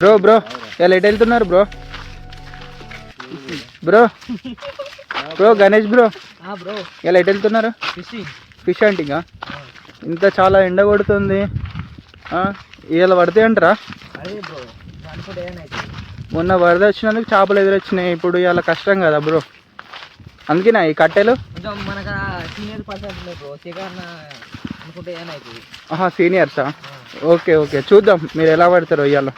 Bro bro ఇలా ఎటు వెళ్తున్నారు bro? Bro bro Ganesh bro bro. ఇలా ఎటు వెళ్తున్నారు? ఫిష్ హంటింగా ఇంత చాలా ఎండ కొడుతుంది. ఇలా పడితే అంటారా? మొన్న వరద వచ్చినందుకు చేపలు ఎదురొచ్చినాయి. ఇప్పుడు ఇలా కష్టం కదా బ్రో. అందుకేనా ఈ కట్టెలు? సీనియర్సా? Okay okay. చూద్దాం మీరు ఎలా పడతారో ఇవాళ.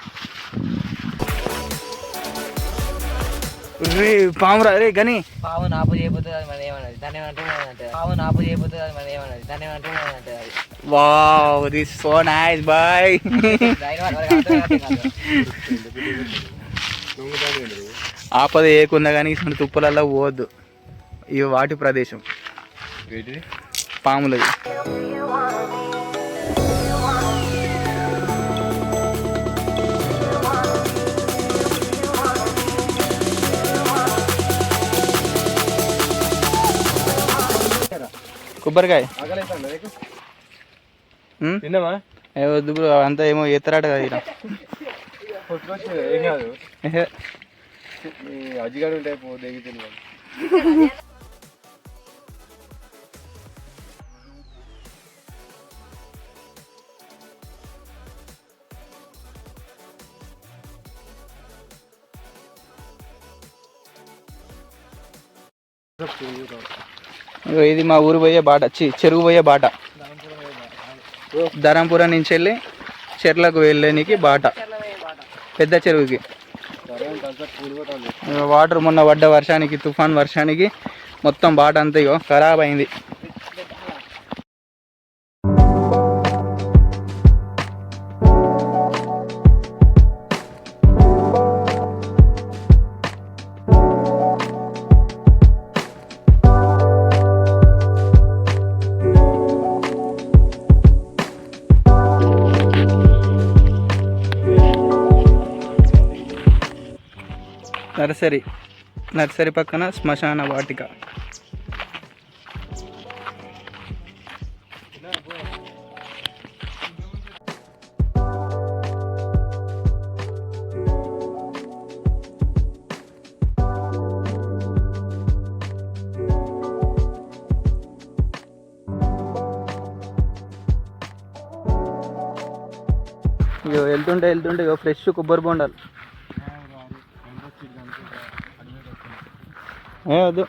రే పామురా రే గని. పావు నాపు చేయబోతుంది అది మన ఏమన్నది? దాన్ని ఏమంటే అంటే పావు నాపు చేయబోతుంది అది మన ఏమన్నది? దాన్ని ఏమంటే అంటే అది? Wow this so nice boy. ఆపద ఏకున్నా కానీ ఇటువంటి తుప్పలలో పోవద్దు. ఇవి వాటి ప్రదేశం. పాములది. కొబ్బరికాయ? తిన్నామా వద్దు బ్రో అంతా ఏమో ఎత్తరాట కదా. ఈ అజ్జిగాడు ఉంటాయి పో దిగి ఇది మా ఊరు పోయే బాట చి చెరువు పోయే బాట. ధరంపురం నుంచి వెళ్ళి చెర్లకు వెళ్ళడానికి బాట. పెద్ద చెరువుకి. వాటర్ మొన్న పడ్డ వర్షానికి తుఫాన్ వర్షానికి మొత్తం బాట అంతా ఇగో ఖరాబ్ అయింది. నర్సరీ. నర్సరీ పక్కన శ్మశాన వాటిక. ఇగో వెళ్తుంటే వెళ్తుంటే ఇగో ఫ్రెష్ కొబ్బరి బొండాలు. ఏ వద్దు.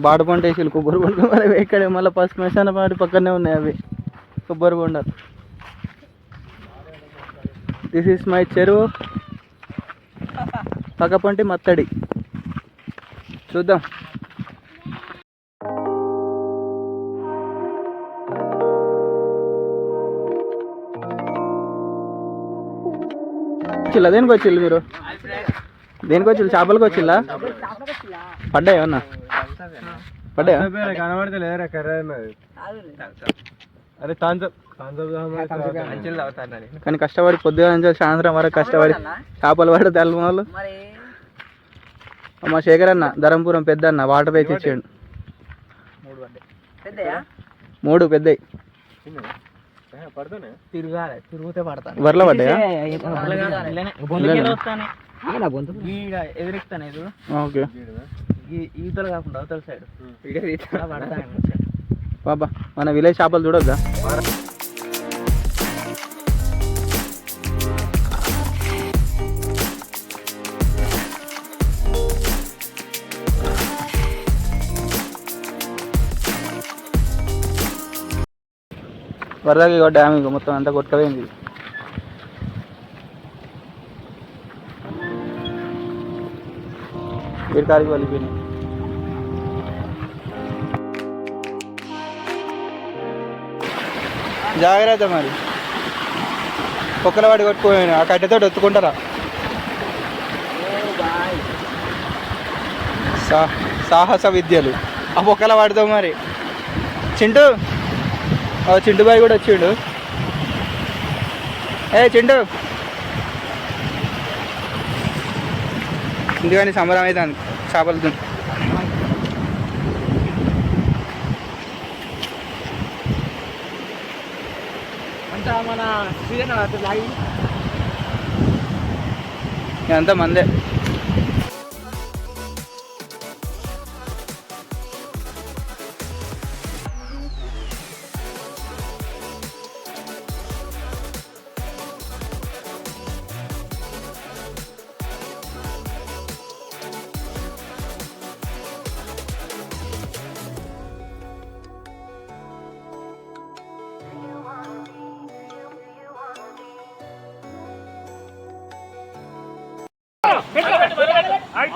బాట పంట వేసి కొబ్బరి బొండ మరి ఇక్కడ మళ్ళీ పసుపు మెసాన పాటి పక్కనే ఉన్నాయి అవి. కొబ్బరి బొండాలు దిస్ ఈస్ మై చెరువు. పక్కపంటి మత్తడి. చూద్దాం. వచ్చిల్లా? దేనికి వచ్చిల్లు మీరు? దేనికి వచ్చిల్లు చేపలకు వచ్చిల్లా పడ్డాయి అరే కానీ కష్టపడి పొద్దుగా సాయంత్రం వరకు కష్టపడి చేపలు పడి తెల్ల వాళ్ళు మరి మా శేఖర్ అన్న ధరంపురం పెద్ద అన్న వాటర్ వేసి ఇచ్చాడు పెద్దయా మూడు తిరగాలి తిరుగుతే పడతాను వరల పడ్డాయా ఎదురెక్తాను ఇది ఓకే. ఈతలు కాకుండా అవతల సైడ్ పడతాను బాబా మన విలేజ్ చేపలు చూడొద్దా? వరదకి డ్యామ్ మొత్తం అంతా కొట్టుకపోయింది. వీరికాడికి వెళ్ళిపోయినాయి జాగ్రత్త మరి. కుక్కల కొట్టుకుపోయాను. ఆ కట్టెతో ఎత్తుకుంటారా సా సాహస విద్యలు. ఆ పొక్కల వాడితో మరి. చింటూ ఓ చింటు బాయ్ కూడా వచ్చిండు. ఏ చింటూ? ఎందుకని సంబరం అవుతుంది చేపలతో. అంతా మన సీజన్ లాగి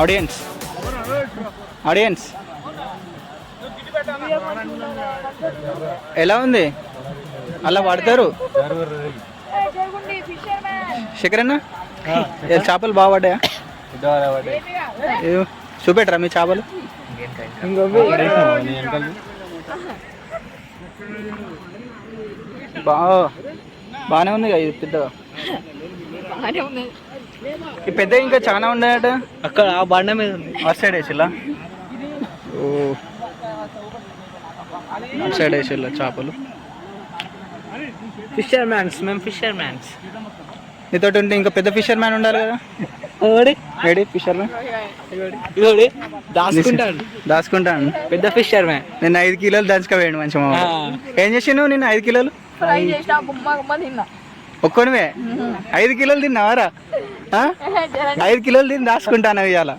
ఆడియన్స్ ఆడియన్స్ ఎలా ఉంది? అలా పడతారు శేఖరన్న? చేపలు బాగా పడ్డాయా? చూపెట్టరా మీ చేపలు? బా బాగానే ఉంది కదా ఇది పెద్దగా? ఈ పెద్ద ఇంకా చాలా ఉన్నాయట. అక్కడ ఆ బండ మీద ఉంది. అటు సైడ్ వేసిల్లా ఓ. అటు సైడ్ వేసిల్లా చేపలు? ఫిషర్ మ్యాన్స్ మేము ఫిషర్ మ్యాన్స్ నీతో ఉంటే ఇంకా పెద్ద ఫిషర్ మ్యాన్ ఉండాలి కదా. ఏడి ఫిషర్ మ్యాన్ ఇదోడి దాచుకుంటాడు. దాచుకుంటాను పెద్ద ఫిషర్ మ్యాన్ నేను ఐదు కిలోలు దంచుకోవేయండి మంచి మామ. ఏం చేసినావు నేను ఐదు కిలోలు? ఫ్రై చేసిన గుమ్మ గుమ్మ తిన్నా. ఒక్కనివే ఐదు కిలోలు తిన్నావారా? ఐదు కిలోలు తిని దాచుకుంటాను ఇవాళ